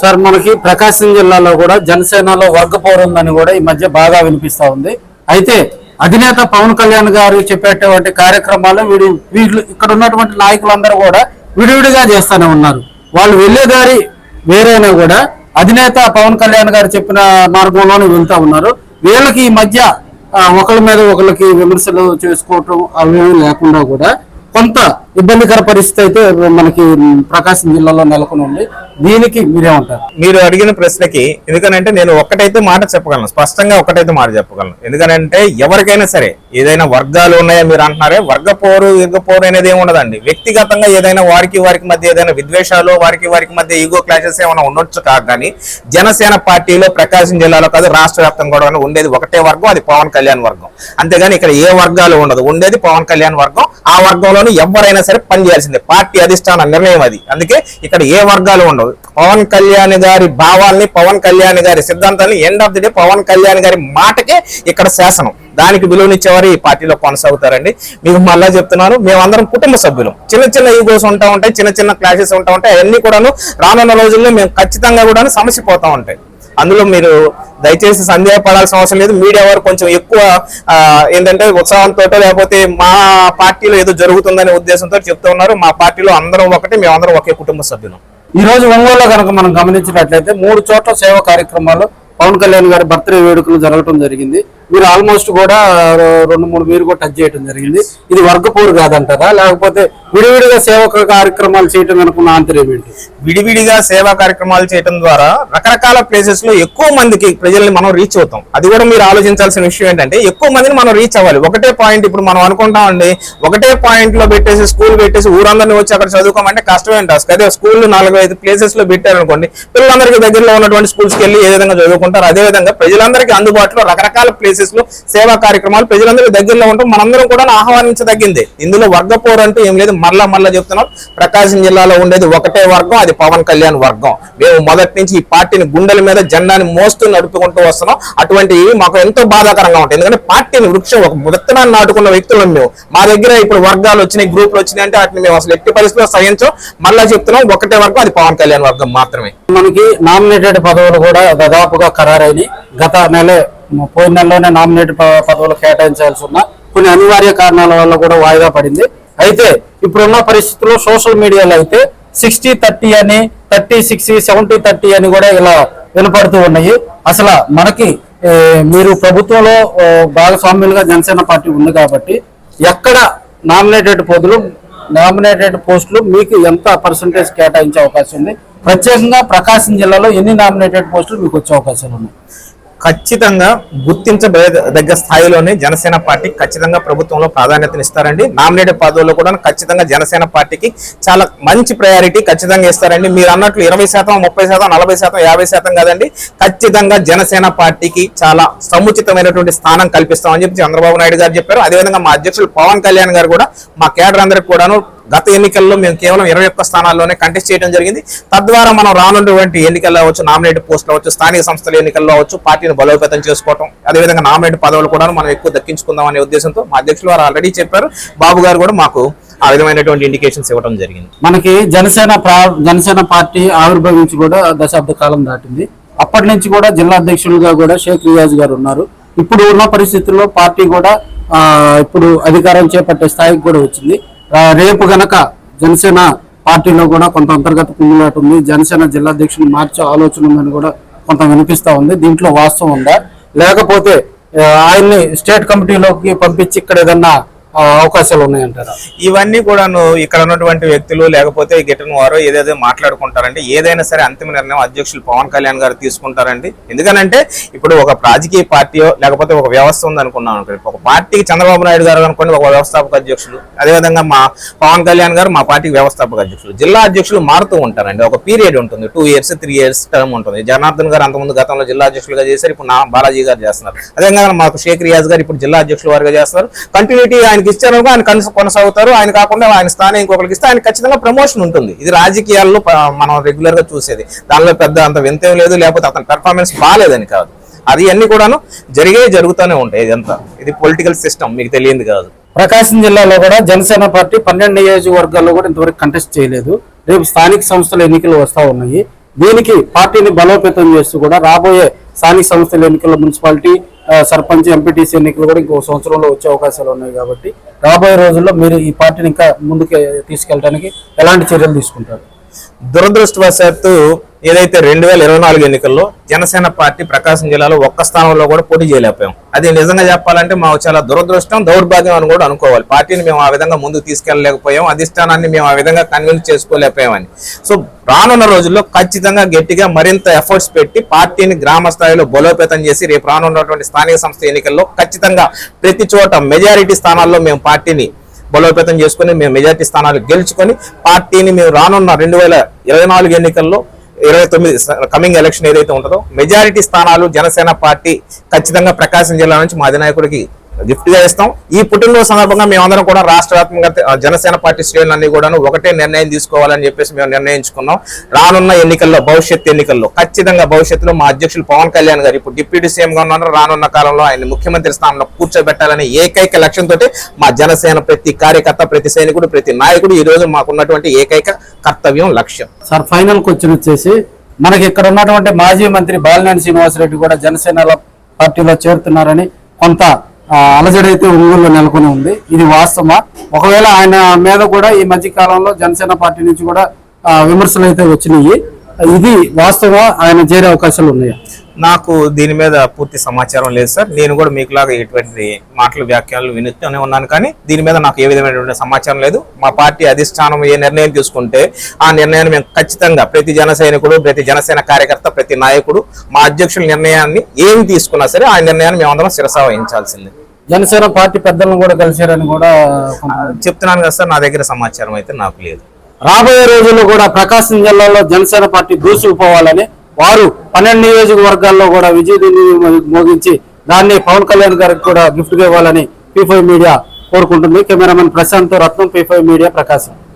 Sir మనకి ప్రకాశం జిల్లాలో కూడా జనసేనలో వర్గ ఉందని కూడా ఈ మధ్య బాగా వినిపిస్తా ఉంది. అయితే అధినేత పవన్ కళ్యాణ్ గారు చెప్పేటువంటి కార్యక్రమాలు వీడు వీళ్ళు ఇక్కడ ఉన్నటువంటి నాయకులందరూ కూడా విడివిడిగా చేస్తూనే ఉన్నారు. వాళ్ళు వెళ్ళే దారి వేరైనా కూడా అధినేత పవన్ కళ్యాణ్ గారు చెప్పిన మార్గంలోనే వెళ్తా ఉన్నారు. వీళ్ళకి ఈ మధ్య ఒకళ్ళ మీద ఒకళ్ళకి విమర్శలు చేసుకోవటం అవి లేకుండా కూడా కొంత ఇబ్బందికర పరిస్థితి అయితే మనకి ప్రకాశం జిల్లాలో నెలకొని ఉంది. దీనికి మీరేమంటారు మీరు అడిగిన ప్రశ్నకి ఎందుకనంటే నేను ఒక్కటైతే మాట చెప్పగలను. స్పష్టంగా ఒక్కటైతే మాట చెప్పగలను. ఎందుకనంటే ఎవరికైనా సరే ఏదైనా వర్గాలు ఉన్నాయా మీరు అంటున్నారే వర్గ పోరు వర్గ పోరు అనేది ఏమి ఉండదండి. వ్యక్తిగతంగా ఏదైనా వారికి వారికి మధ్య ఏదైనా విద్వేషాలు వారికి వారికి మధ్య ఈగో క్లాషెస్ ఏమైనా ఉండొచ్చు కాదు కానీ జనసేన పార్టీలో ప్రకాశం జిల్లాలో కాదు రాష్ట్ర వ్యాప్తంగా కూడా ఉండేది ఒకటే వర్గం అది పవన్ కళ్యాణ్ వర్గం. అంతేగాని ఇక్కడ ఏ వర్గాలు ఉండదు. ఉండేది పవన్ కళ్యాణ్ వర్గం. ఆ వర్గంలోని ఎవరైనా సరే పని చేయాల్సిందే. పార్టీ అధిష్టాన నిర్ణయం అది. అందుకే ఇక్కడ ఏ వర్గాలు ఉండవు. పవన్ కళ్యాణ్ గారి భావాల్ని పవన్ కళ్యాణ్ గారి సిద్ధాంతాన్ని end of the day Pawan Kalyan గారి మాటకే ఇక్కడ శాసనం. దానికి విలువనిచ్చేవారు ఈ పార్టీలో కొనసాగుతారండి. మీకు మళ్ళా చెప్తున్నాను మేమందరం కుటుంబ సభ్యులు. చిన్న చిన్న ఈగోస్ ఉంటా ఉంటాయి చిన్న చిన్న క్లాషెస్ ఉంటా ఉంటాయి అవన్నీ కూడాను రానున్న రోజుల్లో మేము ఖచ్చితంగా కూడా సమస్య పోతా ఉంటాయి. అందులో మీరు దయచేసి సందేహపడాల్సిన అవసరం లేదు. మీడియా వారు కొంచెం ఎక్కువ ఏంటంటే ఉత్సాహంతో లేకపోతే మా పార్టీలో ఏదో జరుగుతుందనే ఉద్దేశంతో చెప్తూ ఉన్నారు. మా పార్టీలో అందరం ఒకటి మేమందరం ఒకే కుటుంబ సభ్యులం. ఈ రోజు ఒంగోలులో కనుక మనం గమనించినట్లయితే మూడు చోట్ల సేవా కార్యక్రమాలు పవన్ కళ్యాణ్ గారి బర్త్డే వేడుకలు జరగడం జరిగింది. మీరు ఆల్మోస్ట్ కూడా రెండు మూడు మీరు కూడా టచ్ చేయడం జరిగింది. ఇది వర్గపూర్ కాదంటారా? లేకపోతే విడివిడిగా సేవక కార్యక్రమాలు చేయటం అనుకున్న ఆంతర్యం ఏంటి? విడివిడిగా సేవా కార్యక్రమాలు చేయడం ద్వారా రకరకాల ప్లేసెస్లో ఎక్కువ మందికి ప్రజల్ని మనం రీచ్ అవుతాం. అది కూడా మీరు ఆలోచించాల్సిన విషయం ఏంటంటే ఎక్కువ మందిని మనం రీచ్ అవ్వాలి. ఒకటే పాయింట్ ఇప్పుడు మనం అనుకుంటామండి ఒకటే పాయింట్లో పెట్టేసి స్కూల్ పెట్టేసి ఊరందరినీ వచ్చి అక్కడ చదువుకోమంటే కష్టమైన టాస్క్. అదే స్కూల్ నాలుగు ఐదు ప్లేసెస్లో పెట్టారనుకోండి పిల్లలందరికీ దగ్గరలో ఉన్నటువంటి స్కూల్స్కి వెళ్ళి ఏ విధంగా చదువుకుంటారు? అదే విధంగా ప్రజలందరికీ అందుబాటులో రకరకాల ప్లేసెస్లో సేవా కార్యక్రమాలు ప్రజలందరికీ దగ్గరలో ఉంటాం మనందరం కూడా ఆహ్వానించదగ్గింది ఇందులో వర్గపోరు అంటూ ఏం లేదు. మరలా మరలా చెప్తున్నాం. ప్రకాశం జిల్లాలో ఉండేది ఒకటే వర్గం అది పవన్ కళ్యాణ్ వర్గం. మేము మొదటి నుంచి ఈ పార్టీని గుండెల మీద జెండాని మోస్తూ నడుపుకుంటూ వస్తున్నాం. అటువంటివి మాకు ఎంతో బాధాకరంగా ఉంటాయి. ఎందుకంటే పార్టీని వృక్షం ఒక విత్తనాన్ని నాటుకున్న వ్యక్తులు మేము. మా దగ్గర ఇప్పుడు వర్గాలు వచ్చినాయి గ్రూపులు వచ్చినాయి అంటే వాటిని మేము అసలు ఎట్టి పరిస్థితిలో సహించం. మళ్ళా చెప్తున్నాం ఒకటే వర్గం అది పవన్ కళ్యాణ్ వర్గం మాత్రమే. మనకి నామినేటెడ్ పదవులు కూడా దాదాపుగా ఖరారైంది గత నెలే పోయిన నెలలోనే నామినేట్ పదవులు కేటాయించాల్సి ఉన్న కొన్ని అనివార్య కారణాల వల్ల కూడా వాయిదా పడింది. అయితే ఇప్పుడున్న పరిస్థితుల్లో సోషల్ మీడియాలో అయితే సిక్స్టీ థర్టీ అని థర్టీ సిక్స్టీ సెవెంటీ థర్టీ అని కూడా ఇలా వినపడుతూ ఉన్నాయి. అసలు మనకి మీరు ప్రభుత్వంలో భాగస్వామ్యులుగా జనసేన పార్టీ ఉంది కాబట్టి ఎక్కడ నామినేటెడ్ పదులు నామినేటెడ్ పోస్టులు మీకు ఎంత పర్సంటేజ్ కేటాయించే అవకాశం ఉంది? ప్రత్యేకంగా ప్రకాశం జిల్లాలో ఎన్ని నామినేటెడ్ పోస్టులు మీకు వచ్చే అవకాశాలు ఉన్నాయి? ఖచ్చితంగా గుర్తించదగ్గ స్థాయిలోనే జనసేన పార్టీ ఖచ్చితంగా ప్రభుత్వంలో ప్రాధాన్యతనిస్తారండి నామినేటెడ్ పదవుల్లో కూడా ఖచ్చితంగా జనసేన పార్టీకి చాలా మంచి ప్రయారిటీ ఖచ్చితంగా ఇస్తారండి. మీరు అన్నట్లు ఇరవై శాతం ముప్పై శాతం నలభై శాతం యాభై శాతం కాదండి. ఖచ్చితంగా జనసేన పార్టీకి చాలా సముచితమైనటువంటి స్థానం కల్పిస్తామని చెప్పి చంద్రబాబు నాయుడు గారు చెప్పారు. అదేవిధంగా మా అధ్యక్షులు పవన్ కళ్యాణ్ గారు కూడా మా కేడర్ అందరికి కూడాను గత ఎన్నికల్లో మేము కేవలం ఇరవై ఒక్క స్థానాల్లోనే కంటెస్ట్ చేయడం జరిగింది. తద్వారా మనం రానున్నటువంటి ఎన్నికల్లో అవచ్చు నామినేటెడ్ పోస్టులు అవచ్చు స్థానిక సంస్థల ఎన్నికల్లో అవచ్చు పార్టీని బలోపేతం చేసుకోవటం అదేవిధంగా నామినేటెడ్ పదవులు కూడా మనం ఎక్కువ దక్కించుకుందాం అనే ఉద్దేశంతో మా అధ్యక్షులు వారు ఆల్రెడీ చెప్పారు. బాబు గారు కూడా మాకు ఆ విధమైనటువంటి ఇండికేషన్స్ ఇవ్వడం జరిగింది. మనకి జనసేన ప్రా- జనసేన పార్టీ ఆవిర్భవించి కూడా దశాబ్ద కాలం దాటింది. అప్పటి నుంచి కూడా జిల్లా అధ్యక్షులుగా కూడా షేక్ రియాజ్ గారు ఉన్నారు. ఇప్పుడు ఉన్న పరిస్థితుల్లో పార్టీ కూడా ఇప్పుడు అధికారం చేపట్టే స్థాయికి కూడా వచ్చింది. రేపు గనక జనసేన పార్టీలో కూడా కొంత అంతర్గత కుంగులాట ఉంది. జనసేన జిల్లా అధ్యక్షులు మార్చే ఆలోచన ఉందని కూడా కొంత వినిపిస్తూ ఉంది. దీంట్లో వాస్తవం ఉందా? లేకపోతే ఆయన్ని స్టేట్ కమిటీలోకి పంపించి ఇక్కడ ఏదన్నా అవకాశాలు ఉన్నాయంటారు? ఇవన్నీ కూడాను ఇక్కడ ఉన్నటువంటి వ్యక్తులు లేకపోతే గిటన్ వారు ఏదేదో మాట్లాడుకుంటారంటే ఏదైనా సరే అంతిమ నిర్ణయం అధ్యక్షులు పవన్ కళ్యాణ్ గారు తీసుకుంటారండి. ఎందుకనంటే ఇప్పుడు ఒక రాజకీయ పార్టీయో లేకపోతే ఒక వ్యవస్థ ఉంది అనుకున్నాం అనుకోండి. ఒక పార్టీకి చంద్రబాబు నాయుడు గారు అనుకోండి ఒక వ్యవస్థాపక అధ్యక్షులు. అదేవిధంగా మా పవన్ కళ్యాణ్ గారు మా పార్టీకి వ్యవస్థాపక అధ్యక్షులు. జిల్లా అధ్యక్షులు మారుతూ ఉంటారండి. ఒక పీరియడ్ ఉంటుంది two years three years term ఉంటుంది. జనార్దన్ గారు అంతకుముందు గతంలో జిల్లా అధ్యక్షులుగా చేశారు ఇప్పుడు నా బాలాజీ గారు చేస్తున్నారు. అదేవిధంగా మాకు షేక్ రియాజ్ గారు ఇప్పుడు జిల్లా అధ్యక్షులు వారిగా చేస్తారు కంటిన్యూటీ ఆయన ఒకరికి ఇచ్చారు ఆయన కనీసం కొనసాగుతారు. ఆయన కాకుండా ఆయన స్థానం ఇంకొకరికి ఇస్తే ఆయన ఖచ్చితంగా ప్రమోషన్ ఉంటుంది. ఇది రాజకీయాల్లో మనం రెగ్యులర్గా చూసేది. దానిలో పెద్ద అంత వింతేం లేదు లేకపోతే అతని పెర్ఫార్మెన్స్ బాగాలేదని కాదు. అది అన్ని కూడాను జరిగే జరుగుతూనే ఉంటాయి ఇదంతా. ఇది పొలిటికల్ సిస్టమ్ మీకు తెలియంది కాదు. ప్రకాశం జిల్లాలో కూడా జనసేన పార్టీ పన్నెండు నియోజకవర్గాల్లో కూడా ఇంతవరకు కంటెస్ట్ చేయలేదు. రేపు స్థానిక సంస్థల ఎన్నికలు వస్తా ఉన్నాయి. దీనికి పార్టీని బలోపేతం చేస్తూ కూడా రాబోయే స్థానిక సంస్థల ఎన్నికల్లో మున్సిపాలిటీ సర్పంచ్ ఎంపీటీసీ ఎన్నికలు కూడా ఇంకో సంవత్సరంలో వచ్చే అవకాశాలు ఉన్నాయి కాబట్టి రాబోయే రోజుల్లో మీరు ఈ పార్టీని ఇంకా ముందుకు తీసుకెళ్ళడానికి ఎలాంటి చర్యలు తీసుకుంటారు? దురదృష్టవశాత్తు ఏదైతే రెండు వేల ఇరవై నాలుగు ఎన్నికల్లో జనసేన పార్టీ ప్రకాశం జిల్లాలో ఒక్క స్థానంలో కూడా పోటీ చేయలేకపోయాం. అది నిజంగా చెప్పాలంటే మా చాలా దురదృష్టం దౌర్భాగ్యం అని కూడా అనుకోవాలి. పార్టీని మేము ఆ విధంగా ముందుకు తీసుకెళ్ళలేకపోయాం అధిష్టానాన్ని మేము ఆ విధంగా కన్విన్స్ చేసుకోలేకపోయామని. సో రానున్న రోజుల్లో ఖచ్చితంగా గట్టిగా మరింత ఎఫర్ట్స్ పెట్టి పార్టీని గ్రామ స్థాయిలో బలోపేతం చేసి రేపు రానున్నటువంటి స్థానిక సంస్థ ఎన్నికల్లో ఖచ్చితంగా ప్రతి చోట మెజారిటీ స్థానాల్లో మేము పార్టీని బలోపేతం చేసుకుని మేము మెజార్టీ స్థానాలు గెలుచుకొని పార్టీని మేము రానున్న రెండు వేల ఇరవై నాలుగు ఎన్నికల్లో ఇరవై తొమ్మిది కమింగ్ ఎలక్షన్ ఏదైతే ఉంటుందో మెజారిటీ స్థానాలు జనసేన పార్టీ ఖచ్చితంగా ప్రకాశం జిల్లా నుంచి మా అధినాయకుడికి గిఫ్ట్గా ఇస్తాం. ఈ పుట్టినరోజు సందర్భంగా మేమందరం కూడా రాష్ట్ర వ్యాప్తంగా జనసేన పార్టీ శ్రేణులన్నీ కూడాను ఒకటే నిర్ణయం తీసుకోవాలని చెప్పేసి మేము నిర్ణయించుకున్నాం. రానున్న ఎన్నికల్లో భవిష్యత్ ఎన్నికల్లో ఖచ్చితంగా భవిష్యత్తులో మా అధ్యక్షులు పవన్ కళ్యాణ్ గారు ఇప్పుడు డిప్యూటీ సీఎం గా ఉన్నారు. రానున్న కాలంలో ఆయన ముఖ్యమంత్రి స్థానంలో కూర్చోబెట్టాలనే ఏకైక లక్ష్యంతో మా జనసేన ప్రతి కార్యకర్త ప్రతి సైనికుడు ప్రతి నాయకుడు ఈ రోజు మాకున్నటువంటి ఏకైక కర్తవ్యం లక్ష్యం. సార్ ఫైనల్ క్వశ్చన్ వచ్చేసి మనకి ఇక్కడ ఉన్నటువంటి మాజీ మంత్రి బాలినేని శ్రీనివాసరెడ్డి కూడా జనసేన పార్టీలో చేరుతున్నారని కొంత అలజడైతే అలజడి అయితే ఒంగోలులో నెలకొని ఉంది. ఇది వాస్తవమా? ఒకవేళ ఆయన మీద కూడా ఈ మధ్య కాలంలో జనసేన పార్టీ నుంచి కూడా విమర్శలు అయితే వచ్చినాయి. ఇది వాస్తవమా? ఆయన చేరే అవకాశాలు ఉన్నాయా? నాకు దీని మీద పూర్తి సమాచారం లేదు సార్. నేను కూడా మీకులాగా ఎటువంటి మాటలు వ్యాఖ్యలు వినుతూనే ఉన్నాను. కానీ దీని మీద నాకు ఏ విధమైనటువంటి సమాచారం లేదు. మా పార్టీ అధిష్టానం ఏ నిర్ణయం తీసుకుంటే ఆ నిర్ణయాన్ని మేము ఖచ్చితంగా ప్రతి జన ప్రతి జనసేన కార్యకర్త ప్రతి నాయకుడు మా అధ్యక్షుల నిర్ణయాన్ని ఏమి తీసుకున్నా సరే ఆ నిర్ణయాన్ని మేమందరం శిరసా వహించాల్సిందే. జనసేన పార్టీ పెద్దలను కూడా కలిశారని కూడా చెప్తున్నాను కదా సార్. నా దగ్గర సమాచారం అయితే నాకు లేదు. రాబోయే రోజుల్లో కూడా ప్రకాశం జిల్లాలో జనసేన పార్టీ దూసుకుపోవాలని వారు పన్నెండు నియోజకవర్గాల్లో కూడా విజయదుని మోగించి దాన్ని పవన్ కళ్యాణ్ గారికి కూడా గిఫ్ట్గా ఇవ్వాలని పీ మీడియా కోరుకుంటుంది. Cameraman Prashanth Ratnam P media Prakasam.